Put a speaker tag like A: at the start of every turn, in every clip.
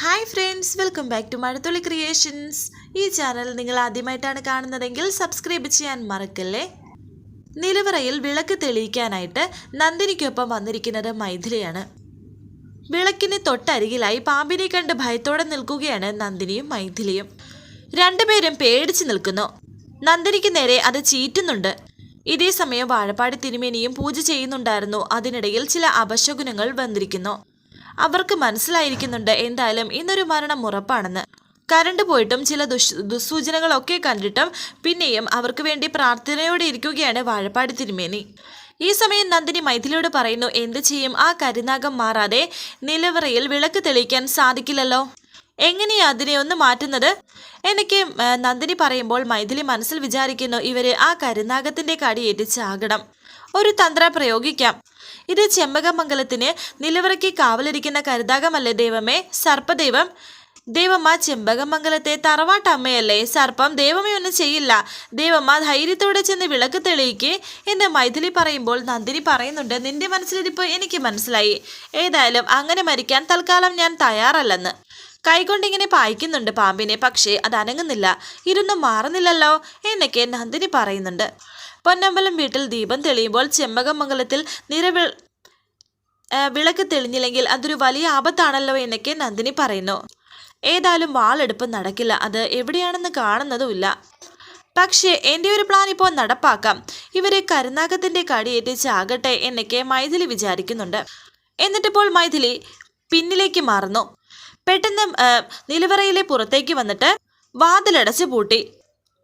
A: Hi friends welcome back to Mazhathulli creations ഈ channel നിങ്ങൾ ആദ്യമായിട്ടാണ് കാണുന്നതെങ്കിൽ സബ്സ്ക്രൈബ് ചെയ്യാൻ മറക്കല്ലേ? നിലവറയിൽ വിളക്ക് തെളിയിക്കാനായിട്ട് നന്ദിനിക്കൊപ്പം വന്നിരിക്കുന്നത് മൈഥിലിയാണ്. വിളക്കിന് തൊട്ടരികിലായി പാമ്പിനെ കണ്ട് ഭയത്തോടെ നിൽക്കുകയാണ് നന്ദിനിയും മൈഥിലിയും. രണ്ടുപേരും പേടിച്ച് നിൽക്കുന്നു. നന്ദിനിക്ക് നേരെ അത് ചീറ്റുന്നുണ്ട്. ഇതേ സമയം വാഴപ്പാടി തിരുമേനിയും പൂജ ചെയ്യുന്നുണ്ടായിരുന്നു. അതിനിടയിൽ ചില അപശകുനങ്ങൾ വന്നിരിക്കുന്നു. അവർക്ക് മനസ്സിലായിരിക്കുന്നുണ്ട് എന്തായാലും ഇന്നൊരു മരണം ഉറപ്പാണെന്ന്. കരണ്ട് പോയിട്ടും ചില ദുഷ് ദുസ്സൂചനകളൊക്കെ കണ്ടിട്ടും പിന്നെയും അവർക്ക് വേണ്ടി പ്രാർത്ഥനയോടെ ഇരിക്കുകയാണ് വാഴപ്പാടി തിരുമേനി. ഈ സമയം നന്ദിനി മൈഥിലിയോട് പറയുന്നു എന്ത് ചെയ്യും? ആ കരിനാഗം മാറാതെ നിലവറയിൽ വിളക്ക് തെളിയിക്കാൻ സാധിക്കില്ലല്ലോ. എങ്ങനെയാ അതിനെ ഒന്ന് മാറ്റുന്നത്? എനിക്ക് നന്ദിനി പറയുമ്പോൾ മൈഥിലി മനസ്സിൽ വിചാരിക്കുന്നു ഇവർ ആ കരുനാഗത്തിന്റെ കടിയേറ്റ് ചാകണം. ഒരു തന്ത്ര പ്രയോഗിക്കാം. ഇത് ചെമ്പകമംഗലത്തിന് നിലവറയ്ക്ക് കാവലിരിക്കുന്ന കരുതാകമല്ലേ ദൈവമേ? സർപ്പദൈവം. ദേവമ്മ ചെമ്പകമംഗലത്തെ തറവാട്ടമ്മയല്ലേ സർപ്പം ദേവമേ ഒന്നും ചെയ്യില്ല. ദേവമ്മ ധൈര്യത്തോടെ ചെന്ന് വിളക്ക് തെളിയിക്കേ. എന്ന് മൈഥിലി പറയുമ്പോൾ നന്ദിനി പറയുന്നുണ്ട് നിന്റെ മനസ്സിലിരിപ്പ് എനിക്ക് മനസ്സിലായി. ഏതായാലും അങ്ങനെ മരിക്കാൻ തൽക്കാലം ഞാൻ തയ്യാറല്ലെന്ന്. കൈകൊണ്ടിങ്ങനെ പായിക്കുന്നുണ്ട് പാമ്പിനെ പക്ഷേ അത് അനങ്ങുന്നില്ല ഇരുന്നും മാറുന്നില്ലല്ലോ എന്നൊക്കെ നന്ദിനി പറയുന്നുണ്ട്. പൊന്നമ്പലം വീട്ടിൽ ദീപം തെളിയുമ്പോൾ ചെമ്മകമംഗലത്തിൽ നിരവി വിളക്ക് തെളിഞ്ഞില്ലെങ്കിൽ അതൊരു വലിയ ആപത്താണല്ലോ എന്നൊക്കെ നന്ദിനി പറയുന്നു. ഏതായാലും വാളെടുപ്പ് നടക്കില്ല. അത് എവിടെയാണെന്ന് കാണുന്നതുമില്ല. പക്ഷേ എന്റെ ഒരു പ്ലാൻ ഇപ്പോൾ നടപ്പാക്കാം. ഇവരെ കരുനാഗത്തിന്റെ കടിയേറ്റ് ചാകട്ടെ എന്നൊക്കെ മൈഥിലി വിചാരിക്കുന്നുണ്ട്. എന്നിട്ടിപ്പോൾ മൈഥിലി പിന്നിലേക്ക് മാറുന്നു. പെട്ടെന്ന് നിലവറയിലെ പുറത്തേക്ക് വന്നിട്ട് വാതിലടച്ച് പൂട്ടി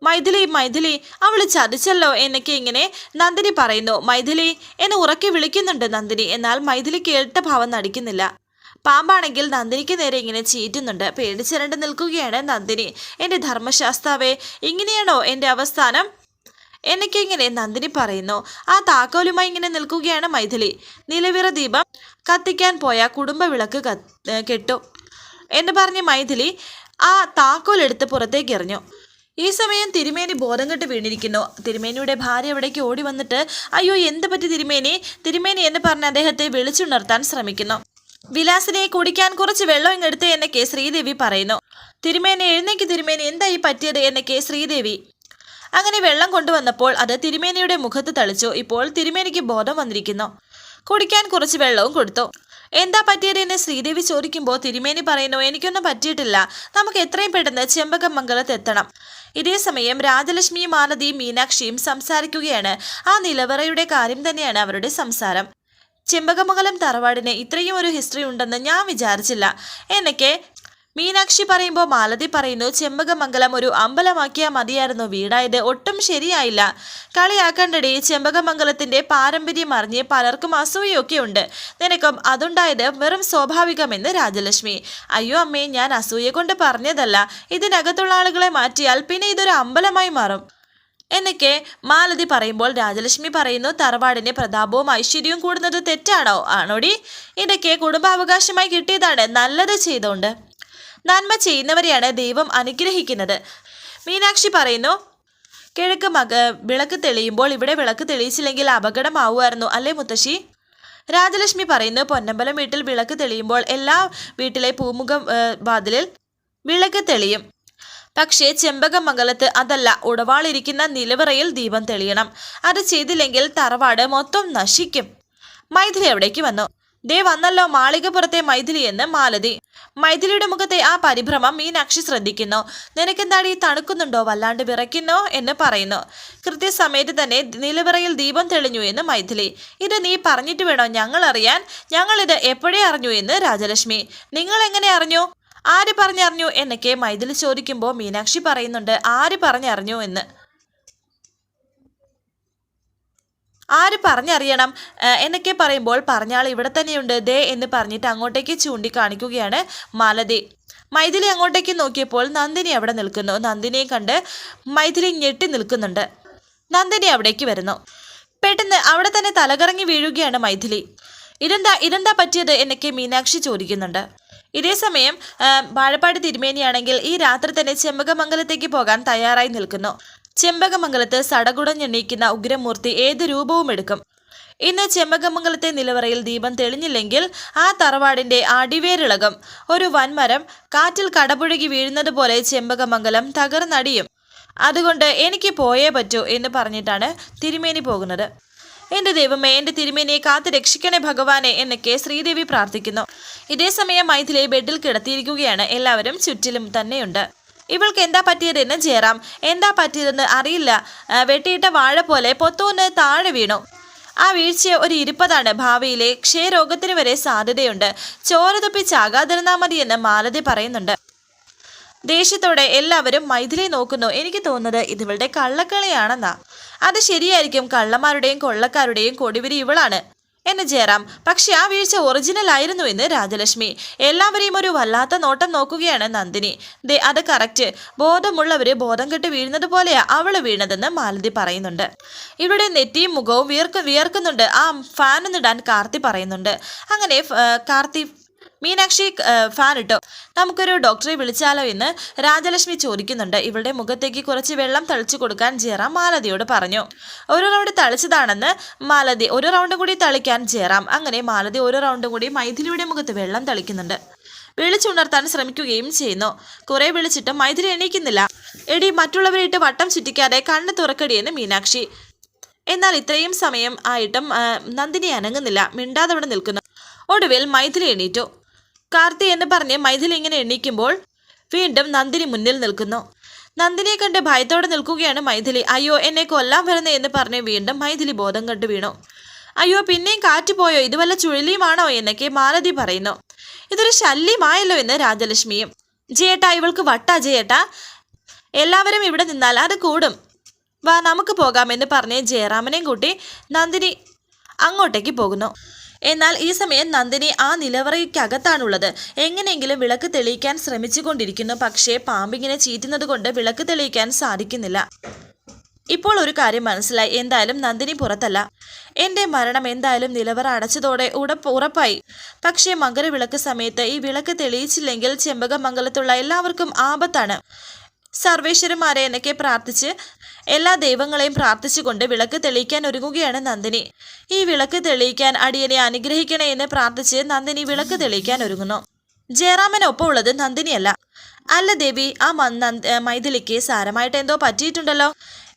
A: മൈഥിലി മൈഥിലി അവൾ ചതിച്ചല്ലോ എന്നൊക്കെ ഇങ്ങനെ നന്ദിനി പറയുന്നു. മൈഥിലി എന്നെ ഉറക്കി വിളിക്കുന്നുണ്ട് നന്ദിനി. എന്നാൽ മൈഥിലി കേട്ട ഭാവം നടിക്കുന്നില്ല. പാമ്പാണെങ്കിൽ നന്ദിനിക്ക് നേരെ ഇങ്ങനെ ചീറ്റുന്നുണ്ട്. പേടിച്ചിരണ്ട് നിൽക്കുകയാണ് നന്ദിനി. എന്റെ ധർമ്മശാസ്താവേ ഇങ്ങനെയാണോ എന്റെ അവസ്ഥാനം എന്നൊക്കെ ഇങ്ങനെ നന്ദിനി പറയുന്നു. ആ താക്കോലുമായി ഇങ്ങനെ നിൽക്കുകയാണ് മൈഥിലി. നിലവിറ ദീപം കത്തിക്കാൻ പോയ കുടുംബ വിളക്ക് കെട്ടു. എന്ന് പറഞ്ഞ് മൈഥിലി ആ താക്കോലെടുത്ത് പുറത്തേക്ക് എറിഞ്ഞു. ഈ സമയം തിരുമേനി ബോധം കെട്ട് വീണിരിക്കുന്നു. തിരുമേനിയുടെ ഭാര്യ അവിടേക്ക് ഓടി വന്നിട്ട് അയ്യോ എന്ത് പറ്റി തിരുമേനി? തിരുമേനി എന്ന് പറഞ്ഞ് അദ്ദേഹത്തെ വിളിച്ചുണർത്താൻ ശ്രമിക്കുന്നു. വിലാസിനെ കുടിക്കാൻ കുറച്ച് വെള്ളം ഇങ്ങെടുത്ത് എന്നൊക്കെ ശ്രീദേവി പറയുന്നു. തിരുമേനി എഴുന്നേക്ക് തിരുമേനി. എന്തായി പറ്റിയത് എന്നൊക്കെ ശ്രീദേവി? അങ്ങനെ വെള്ളം കൊണ്ടുവന്നപ്പോൾ അത് തിരുമേനിയുടെ മുഖത്ത് തളിച്ചു. ഇപ്പോൾ തിരുമേനിക്ക് ബോധം വന്നിരിക്കുന്നു. കുടിക്കാൻ കുറച്ച് വെള്ളവും കൊടുത്തു. എന്താ പറ്റിയത് എന്ന് ശ്രീദേവി ചോദിക്കുമ്പോൾ തിരുമേനി പറയുന്നു എനിക്കൊന്നും പറ്റിയിട്ടില്ല. നമുക്ക് എത്രയും പെട്ടെന്ന് ചെമ്പകമംഗലത്ത് എത്തണം. ഇതേ സമയം രാജലക്ഷ്മിയും മാലതിയും മീനാക്ഷിയും സംസാരിക്കുകയാണ്. ആ നിലവറയുടെ കാര്യം തന്നെയാണ് അവരുടെ സംസാരം. ചെമ്പകമംഗലം തറവാടിന് ഇത്രയും ഒരു ഹിസ്റ്ററി ഉണ്ടെന്ന് ഞാൻ വിചാരിച്ചില്ല. എന്നൊക്കെ മീനാക്ഷി പറയുമ്പോൾ മാലതി പറയുന്നു ചെമ്പകമംഗലം ഒരു അമ്പലമാക്കിയാൽ മതിയായിരുന്നു. വീടായത് ഒട്ടും ശരിയായില്ല. കളിയാക്കണ്ടടി. ചെമ്പകമംഗലത്തിന്റെ പാരമ്പര്യം അറിഞ്ഞ് പലർക്കും അസൂയൊക്കെ ഉണ്ട്. നിനക്കും അതുണ്ടായത് വെറും സ്വാഭാവികമെന്ന് രാജലക്ഷ്മി. അയ്യോ അമ്മേ ഞാൻ അസൂയ കൊണ്ട് പറഞ്ഞതല്ല. ഇതിനകത്തുള്ള ആളുകളെ മാറ്റിയാൽ പിന്നെ ഇതൊരു അമ്പലമായി മാറും. എന്നൊക്കെ മാലതി പറയുമ്പോൾ രാജലക്ഷ്മി പറയുന്നു തറവാടിന്റെ പ്രതാപവും ഐശ്വര്യവും കൂടുന്നത് തെറ്റാണോ? ആണോടി? ഇതൊക്കെ കുടുംബാവകാശമായി കിട്ടിയതാണ്. നല്ലത് ചെയ്തോണ്ട്. നന്മ ചെയ്യുന്നവരെയാണ് ദൈവം അനുഗ്രഹിക്കുന്നത്. മീനാക്ഷി പറയുന്നു കിഴക്ക് മക വിളക്ക് തെളിയുമ്പോൾ ഇവിടെ വിളക്ക് തെളിയിച്ചില്ലെങ്കിൽ അപകടമാവുമായിരുന്നു അല്ലേ മുത്തശ്ശി? രാജലക്ഷ്മി പറയുന്നു പൊന്നമ്പലം വീട്ടിൽ വിളക്ക് തെളിയുമ്പോൾ എല്ലാ വീട്ടിലെ പൂമുഖം വാതിലിൽ വിളക്ക് തെളിയും. പക്ഷേ ചെമ്പകമംഗലത്ത് അതല്ല ഉടവാളിരിക്കുന്ന നിലവറയിൽ ദീപം തെളിയണം. അത് ചെയ്തില്ലെങ്കിൽ തറവാട് മൊത്തം നശിക്കും. മൈഥിലി എവിടേക്ക് വന്നു. ദേ വന്നല്ലോ മാളികപ്പുറത്തെ മൈഥിലി എന്ന് മാലതി. മൈഥിലിയുടെ മുഖത്തെ ആ പരിഭ്രമം മീനാക്ഷി ശ്രദ്ധിക്കുന്നു. നിനക്കെന്താടി തണുക്കുന്നുണ്ടോ? വല്ലാണ്ട് വിറയ്ക്കുന്നോ? എന്ന് പറയുന്നു. കൃത്യസമയത്ത് തന്നെ നിലവറയിൽ ദീപം തെളിഞ്ഞു എന്ന് മൈഥിലി. ഇത് നീ പറഞ്ഞിട്ട് വേണോ? ഞങ്ങൾ അറിയാൻ ഞങ്ങളിത് എപ്പോഴേ അറിഞ്ഞു എന്ന് രാജലക്ഷ്മി. നിങ്ങൾ എങ്ങനെ അറിഞ്ഞു? ആര് പറഞ്ഞറിഞ്ഞു? എന്നൊക്കെ മൈഥിലി ചോദിക്കുമ്പോൾ മീനാക്ഷി പറയുന്നുണ്ട്. ആര് പറഞ്ഞറിഞ്ഞു എന്ന്. ആര് പറഞ്ഞറിയണം? എന്നൊക്കെ പറയുമ്പോൾ പറഞ്ഞാൾ ഇവിടെ തന്നെയുണ്ട് ദേ എന്ന് പറഞ്ഞിട്ട് അങ്ങോട്ടേക്ക് ചൂണ്ടിക്കാണിക്കുകയാണ് മാലതി. മൈഥിലി അങ്ങോട്ടേക്ക് നോക്കിയപ്പോൾ നന്ദിനി അവിടെ നിൽക്കുന്നു. നന്ദിനിയെ കണ്ട് മൈഥിലി ഞെട്ടി നിൽക്കുന്നുണ്ട്. നന്ദിനി അവിടേക്ക് വരുന്നു. പെട്ടെന്ന് അവിടെ തന്നെ തലകറങ്ങി വീഴുകയാണ് മൈഥിലി. ഇതെന്താ ഇതെന്താ പറ്റിയത് എന്നൊക്കെ മീനാക്ഷി ചോദിക്കുന്നുണ്ട്. ഇതേ സമയം വാഴപ്പാടി തിരുമേനിയാണെങ്കിൽ ഈ രാത്രി തന്നെ ചെമ്പകമംഗലത്തേക്ക് പോകാൻ തയ്യാറായി നിൽക്കുന്നു. ചെമ്പകമംഗലത്ത് സടകുടഞ്ഞെണ്ണീക്കുന്ന ഉഗ്രമൂർത്തി ഏത് രൂപവും എടുക്കും. ഇന്ന് ചെമ്പകമംഗലത്തെ നിലവറയിൽ ദീപം തെളിഞ്ഞില്ലെങ്കിൽ ആ തറവാടിന്റെ അടിവേരിളകം. ഒരു വൻമരം കാറ്റിൽ കടപുഴകി വീഴുന്നത് പോലെ ചെമ്പകമംഗലം തകർന്നടിയും. അതുകൊണ്ട് എനിക്ക് പോയേ പറ്റൂ എന്ന് പറഞ്ഞിട്ടാണ് തിരുമേനി പോകുന്നത്. എന്റെ ദൈവമേ എന്റെ തിരുമേനിയെ കാത്തു രക്ഷിക്കണേ ഭഗവാനെ എന്നൊക്കെ ശ്രീദേവി പ്രാർത്ഥിക്കുന്നു. ഇതേസമയം മൈഥിലെ ബെഡിൽ കിടത്തിയിരിക്കുകയാണ്. എല്ലാവരും ചുറ്റിലും തന്നെയുണ്ട്. ഇവൾക്ക് എന്താ പറ്റിയതെന്ന് ജയറാം. എന്താ പറ്റിയതെന്ന് അറിയില്ല. വെട്ടിയിട്ട വാഴ പോലെ പൊത്തൂന്ന് താഴെ വീണു. ആ വീഴ്ച ഒരു ഇരുപ്പതാണ് ഭാവിയിലെ ക്ഷയരോഗത്തിന് വരെ സാധ്യതയുണ്ട്. ചോര തുപ്പി ചാകാതിരുന്നാ മതിയെന്ന് മാലതി പറയുന്നുണ്ട്. ദേഷ്യത്തോടെ എല്ലാവരും മൈഥിലി നോക്കുന്നു. എനിക്ക് തോന്നുന്നത് ഇതിവളുടെ കള്ളക്കളിയാണെന്നാ. അത് ശരിയായിരിക്കും. കള്ളന്മാരുടെയും കൊള്ളക്കാരുടെയും കൊടിവിരി ഇവളാണ്. എന്ന് ജയറാം. പക്ഷെ ആ വീഴ്ച ഒറിജിനൽ ആയിരുന്നു എന്ന് രാജലക്ഷ്മി. എല്ലാവരെയും ഒരു വല്ലാത്ത നോട്ടം നോക്കുകയാണ് നന്ദിനി. ദേ അത് കറക്റ്റ് ബോധമുള്ളവര് ബോധം കെട്ട് വീഴുന്നത് പോലെയാ അവൾ വീണതെന്ന് മാലതി പറയുന്നുണ്ട്. ഇവിടെ നെറ്റിയും മുഖവും വിയർക്ക് വിയർക്കുന്നുണ്ട്. ആ ഫാൻ ഒന്നിടാൻ കാർത്തി പറയുന്നുണ്ട്. അങ്ങനെ കാർത്തി മീനാക്ഷി ഫാൻ ഇട്ടോ. നമുക്കൊരു ഡോക്ടറെ വിളിച്ചാലോ എന്ന് രാജലക്ഷ്മി ചോദിക്കുന്നുണ്ട്. ഇവളുടെ മുഖത്തേക്ക് കുറച്ച് വെള്ളം തളിച്ചു കൊടുക്കാൻ ജയറാം മാലതിയോട് പറഞ്ഞു. ഒരു റൗണ്ട് തളിച്ചതാണെന്ന് മാലതി ഒരു റൗണ്ട് കൂടി തളിക്കാൻ ജയറാം. അങ്ങനെ മാലതി ഒരു റൗണ്ട് കൂടി മൈഥിലിയുടെ മുഖത്ത് വെള്ളം തളിക്കുന്നുണ്ട്. വിളിച്ചുണർത്താൻ ശ്രമിക്കുകയും ചെയ്യുന്നു. കുറെ വിളിച്ചിട്ടും മൈഥിലി എണീക്കുന്നില്ല. എടി മറ്റുള്ളവരെയിട്ട് വട്ടം ചുറ്റിക്കാതെ കണ്ണ് തുറക്കടിയെന്ന് മീനാക്ഷി. എന്നാൽ ഇത്രയും സമയം ആയിട്ടും നന്ദിനി അനങ്ങുന്നില്ല. മിണ്ടാതെ അവിടെ നിൽക്കുന്നു. ഒടുവിൽ മൈഥിലി എണീറ്റു. കാർത്തി എന്ന് പറഞ്ഞ് മൈഥിൽ ഇങ്ങനെ എണീക്കുമ്പോൾ വീണ്ടും നന്ദിനി മുന്നിൽ നിൽക്കുന്നു. നന്ദിനിയെ കണ്ട് ഭയത്തോടെ നിൽക്കുകയാണ് മൈഥിലി. അയ്യോ എന്നെ കൊല്ലാൻ വരുന്നേ എന്ന് പറഞ്ഞ് വീണ്ടും മൈഥിലി ബോധം കണ്ടു വീണു. അയ്യോ പിന്നെയും കാറ്റ് പോയോ? ഇത് വല്ല ചുഴലിയുമാണോ എന്നൊക്കെ മാലതി പറയുന്നു. ഇതൊരു ശല്യമായല്ലോ എന്ന് രാജലക്ഷ്മിയും. ജയേട്ടാ ഇവൾക്ക് വട്ടാ ജയേട്ടാ. എല്ലാവരും ഇവിടെ നിന്നാൽ അത് കൂടും. വാ നമുക്ക് പോകാമെന്ന് പറഞ്ഞ് ജയറാമനെയും കൂട്ടി നന്ദിനി അങ്ങോട്ടേക്ക് പോകുന്നു. എന്നാൽ ഈ സമയം നന്ദിനി ആ നിലവറയ്ക്കകത്താണുള്ളത്. എങ്ങനെയെങ്കിലും വിളക്ക് തെളിയിക്കാൻ ശ്രമിച്ചുകൊണ്ടിരിക്കുന്നു. പക്ഷേ പാമ്പിങ്ങനെ ചീറ്റുന്നത് കൊണ്ട് വിളക്ക് തെളിയിക്കാൻ സാധിക്കുന്നില്ല. ഇപ്പോൾ ഒരു കാര്യം മനസ്സിലായി. എന്തായാലും നന്ദിനി പുറത്തല്ല. എന്റെ മരണം എന്തായാലും നിലവറ അടച്ചതോടെ ഉടപ്പ് ഉറപ്പായി. പക്ഷേ മകരവിളക്ക് സമയത്ത് ഈ വിളക്ക് തെളിയിച്ചില്ലെങ്കിൽ ചെമ്പകമംഗലത്തുള്ള എല്ലാവർക്കും ആപത്താണ്. സർവേശ്വരന്മാരെ എന്നൊക്കെ പ്രാർത്ഥിച്ച് എല്ലാ ദൈവങ്ങളെയും പ്രാർത്ഥിച്ചുകൊണ്ട് വിളക്ക് തെളിയിക്കാൻ ഒരുങ്ങുകയാണ് നന്ദിനി. ഈ വിളക്ക് തെളിയിക്കാൻ അടിയനെ അനുഗ്രഹിക്കണേ എന്ന് പ്രാർത്ഥിച്ച് നന്ദിനി വിളക്ക് തെളിയിക്കാൻ ഒരുങ്ങുന്നു. ജയറാമനൊപ്പം ഉള്ളത് നന്ദിനിയല്ല. അല്ല ദേവി ആ മൈഥിലിക്ക് സാരമായിട്ട് എന്തോ പറ്റിയിട്ടുണ്ടല്ലോ.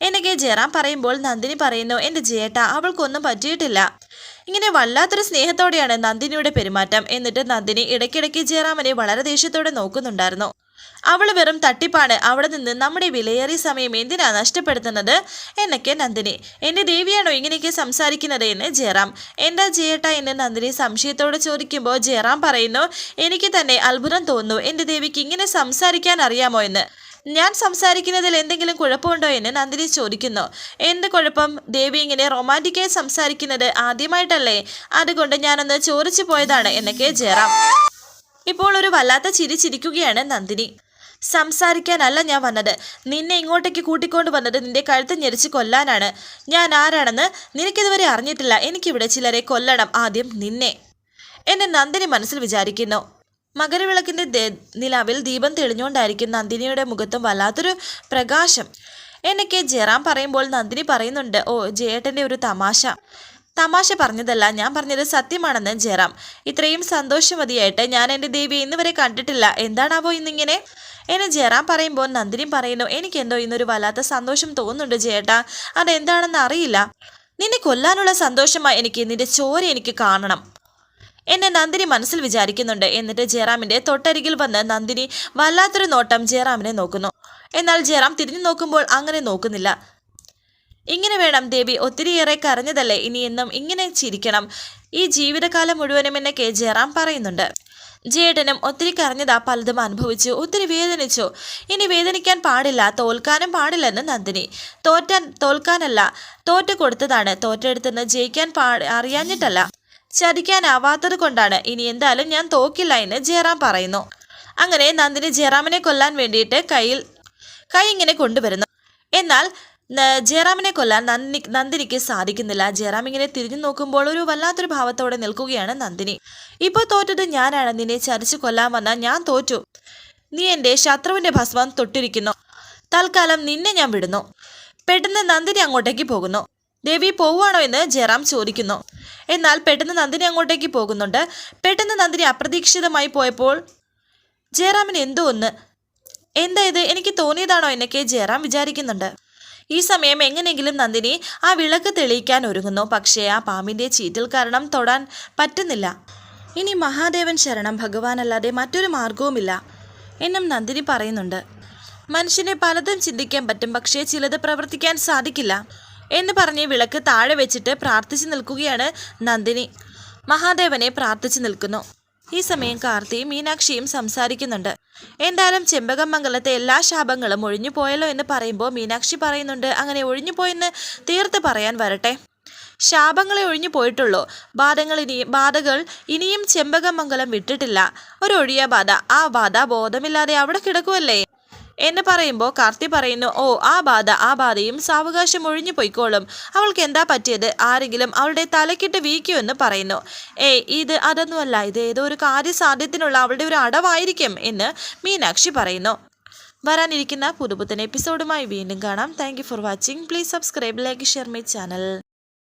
A: എനിക്ക് ജയറാം പറയുമ്പോൾ നന്ദിനി പറയുന്നു എന്റെ ജേട്ട അവൾക്കൊന്നും പറ്റിയിട്ടില്ല. ഇങ്ങനെ വല്ലാത്തൊരു സ്നേഹത്തോടെയാണ് നന്ദിനിയുടെ പെരുമാറ്റം. എന്നിട്ട് നന്ദിനി ഇടയ്ക്കിടയ്ക്ക് ജയറാമനെ വളരെ ദേഷ്യത്തോടെ നോക്കുന്നുണ്ടായിരുന്നു. അവൾ വെറും തട്ടിപ്പാണ്. അവിടെ നിന്ന് നമ്മുടെ വിലയേറിയ സമയം എന്തിനാ നഷ്ടപ്പെടുത്തുന്നത്? എന്നൊക്കെ നന്ദിനി. എന്റെ ദേവിയാണോ ഇങ്ങനെയൊക്കെ സംസാരിക്കുന്നത് എന്ന് ജയറാം. എന്താ ജയേട്ട എന്ന് നന്ദിനി സംശയത്തോടെ ചോദിക്കുമ്പോൾ ജയറാം പറയുന്നു എനിക്ക് തന്നെ അത്ഭുതം തോന്നുന്നു. എന്റെ ദേവിക്ക് ഇങ്ങനെ സംസാരിക്കാൻ അറിയാമോ എന്ന്. ഞാൻ സംസാരിക്കുന്നതിൽ എന്തെങ്കിലും കുഴപ്പമുണ്ടോ എന്ന് നന്ദിനി ചോദിക്കുന്നു. എന്ത് കുഴപ്പം? ദേവി ഇങ്ങനെ റൊമാന്റിക്കായി സംസാരിക്കുന്നത് ആദ്യമായിട്ടല്ലേ? അതുകൊണ്ട് ഞാനൊന്ന് ചോദിച്ചു പോയതാണ് എന്നൊക്കെ ജയറാം. ഇപ്പോൾ ഒരു വല്ലാത്ത ചിരി ചിരിക്കുകയാണ് നന്ദിനി. സംസാരിക്കാനല്ല ഞാൻ വന്നത്. നിന്നെ ഇങ്ങോട്ടേക്ക് കൂട്ടിക്കൊണ്ട് വന്നത് നിന്റെ കഴുത്ത് ഞെരിച്ച് കൊല്ലാനാണ്. ഞാൻ ആരാണെന്ന് നിനക്കിതുവരെ അറിഞ്ഞിട്ടില്ല. എനിക്കിവിടെ ചിലരെ കൊല്ലണം ആദ്യം നിന്നെ. എന്ന് നന്ദിനി മനസ്സിൽ വിചാരിക്കുന്നു. മകരവിളക്കിന്റെ നിലാവിൽ ദീപം തെളിഞ്ഞുകൊണ്ടായിരിക്കും നന്ദിനിയുടെ മുഖത്തും വല്ലാത്തൊരു പ്രകാശം. എന്നൊക്കെ ജയറാം പറയുമ്പോൾ നന്ദിനി പറയുന്നുണ്ട് ഓ ജയേട്ടന്റെ ഒരു തമാശ. തമാശ പറഞ്ഞതല്ല ഞാൻ പറഞ്ഞത് സത്യമാണെന്ന് ജയറാം. ഇത്രയും സന്തോഷമതിയായിട്ട് ഞാൻ എന്റെ ദേവിയെ ഇന്ന് വരെ കണ്ടിട്ടില്ല. എന്താണാവോ ഇന്നിങ്ങനെ? എന്ന് ജയറാം പറയുമ്പോൾ നന്ദിനി പറയുന്നു എനിക്കെന്തോ ഇന്നൊരു വല്ലാത്ത സന്തോഷം തോന്നുന്നുണ്ട് ജയേട്ടാ. അതെന്താണെന്ന് അറിയില്ല. നിന്നെ കൊല്ലാനുള്ള സന്തോഷമായി എനിക്ക് നിന്റെ ചോര എനിക്ക് കാണണം. എന്നെ നന്ദിനി മനസ്സിൽ വിചാരിക്കുന്നുണ്ട്. എന്നിട്ട് ജയറാമിന്റെ തൊട്ടരികിൽ വന്ന് നന്ദിനി വല്ലാത്തൊരു നോട്ടം ജയറാമിനെ നോക്കുന്നു. എന്നാൽ ജയറാം തിരിഞ്ഞു നോക്കുമ്പോൾ അങ്ങനെ നോക്കുന്നില്ല. ഇങ്ങനെ വേണം ദേവി ഒത്തിരിയേറെ കരഞ്ഞതല്ലേ ഇനി എന്നും ഇങ്ങനെ ചിരിക്കണം. ഈ ജീവിതകാലം മുഴുവനും എന്നെ കെ ജയറാം പറയുന്നുണ്ട്. ജേട്ടനും ഒത്തിരി കരഞ്ഞതാ പലതും അനുഭവിച്ചു ഒത്തിരി വേദനിച്ചു. ഇനി വേദനിക്കാൻ പാടില്ല തോൽക്കാനും പാടില്ലെന്ന് നന്ദിനി. തോറ്റാൻ തോൽക്കാനല്ല തോറ്റ് കൊടുത്തതാണ് തോറ്റെടുത്തെന്ന് ജയിക്കാൻ പാ അറിയാഞ്ഞിട്ടല്ല. ചതിക്കാനാവാത്തത് കൊണ്ടാണ് ഇനി എന്തായാലും ഞാൻ തോക്കില്ല എന്ന് ജയറാം പറയുന്നു. അങ്ങനെ നന്ദിനി ജയറാമിനെ കൊല്ലാൻ വേണ്ടിയിട്ട് കയ്യിൽ കൈ ഇങ്ങനെ കൊണ്ടുവരുന്നു. എന്നാൽ ജയറാമിനെ കൊല്ലാൻ നന്ദി നന്ദിനിക്ക് സാധിക്കുന്നില്ല. ജയറാം ഇങ്ങനെ തിരിഞ്ഞു നോക്കുമ്പോൾ ഒരു വല്ലാത്തൊരു ഭാവത്തോടെ നിൽക്കുകയാണ് നന്ദിനി. ഇപ്പോൾ തോറ്റത് ഞാനാണ്. നിന്നെ ചരിച്ചു കൊല്ലാൻ വന്ന ഞാൻ തോറ്റു. നീ എന്റെ ശത്രുവിന്റെ ഭസ്മം തൊട്ടിരിക്കുന്നു. തൽക്കാലം നിന്നെ ഞാൻ വിടുന്നു. പെട്ടെന്ന് നന്ദിനി അങ്ങോട്ടേക്ക് പോകുന്നു. ദേവി പോവുകയാണോ എന്ന് ജയറാം ചോദിക്കുന്നു. എന്നാൽ പെട്ടെന്ന് നന്ദിനി അങ്ങോട്ടേക്ക് പോകുന്നുണ്ട്. പെട്ടെന്ന് നന്ദിനി അപ്രതീക്ഷിതമായി പോയപ്പോൾ ജയറാമിന് എന്തോ ഒന്ന്? എന്താ ഇത്? എനിക്ക് തോന്നിയതാണോ? എന്നൊക്കെ ജയറാം വിചാരിക്കുന്നുണ്ട്. ഈ സമയം എങ്ങനെയെങ്കിലും നന്ദിനി ആ വിളക്ക് തെളിയിക്കാൻ ഒരുങ്ങുന്നു. പക്ഷേ ആ പാമ്പിന്റെ ചീറ്റിൽ കാരണം തൊടാൻ പറ്റുന്നില്ല. ഇനി മഹാദേവൻ ശരണം ഭഗവാനല്ലാതെ മറ്റൊരു മാർഗവുമില്ല എന്നും നന്ദിനി പറയുന്നുണ്ട്. മനുഷ്യനെ പലതും ചിന്തിക്കാൻ പറ്റും പക്ഷേ ചിലത് പ്രവർത്തിക്കാൻ സാധിക്കില്ല എന്ന് പറഞ്ഞ് വിളക്ക് താഴെ വെച്ചിട്ട് പ്രാർത്ഥിച്ചു നിൽക്കുകയാണ് നന്ദിനി. മഹാദേവനെ പ്രാർത്ഥിച്ചു നിൽക്കുന്നു. ഈ സമയം കാർത്തിയും മീനാക്ഷിയും സംസാരിക്കുന്നുണ്ട്. എന്തായാലും ചെമ്പകമംഗലത്തെ എല്ലാ ശാപങ്ങളും ഒഴിഞ്ഞു പോയല്ലോ എന്ന് പറയുമ്പോൾ മീനാക്ഷി പറയുന്നുണ്ട് അങ്ങനെ ഒഴിഞ്ഞു പോയെന്ന് തീർത്ത് പറയാൻ വരട്ടെ. ശാപങ്ങളെ ഒഴിഞ്ഞു പോയിട്ടുള്ളൂ ബാധകൾ ഇനി ബാധകൾ ഇനിയും ചെമ്പകമംഗലം വിട്ടിട്ടില്ല. ഒരു ഒഴിയ ബാധ. ആ ബാധ ബോധമില്ലാതെ അവിടെ കിടക്കുമല്ലേ എന്ന് പറയുമ്പോൾ കാർത്തി പറയുന്നു ഓ ആ ബാധ ആ ബാധയും സാവകാശം ഒഴിഞ്ഞു പൊയ്ക്കോളും. അവൾക്ക് എന്താ പറ്റിയത്? ആരെങ്കിലും അവളുടെ തലക്കിട്ട് വീക്കുമെന്ന് പറയുന്നു. ഏയ് ഇത് അതൊന്നുമല്ല. ഇത് ഏതോ ഒരു കാര്യസാധ്യത്തിനുള്ള അവളുടെ ഒരു അടവായിരിക്കും എന്ന് മീനാക്ഷി പറയുന്നു. വരാനിരിക്കുന്ന പുതുപുത്തൻ എപ്പിസോഡുമായി വീണ്ടും കാണാം. Thank for watching please subscribe like share my channel